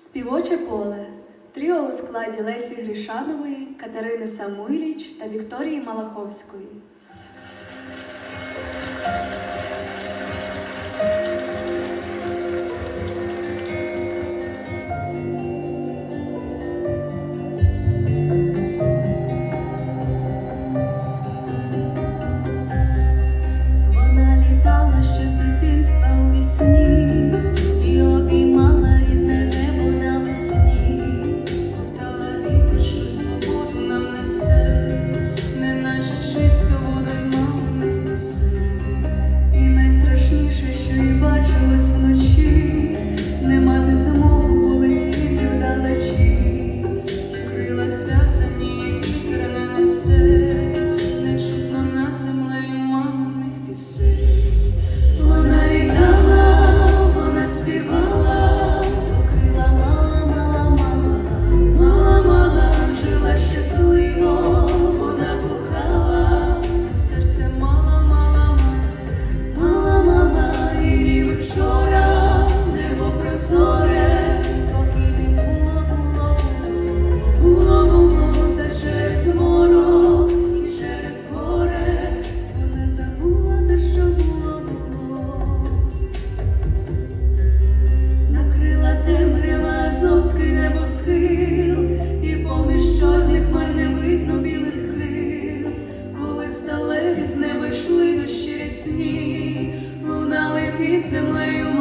Співоче поле тріо у складі Лесі Грішанової, Катерини Самуйліч та Вікторії Малаховської. Сталеві з неба йшли дощі рясні, лунали під землею.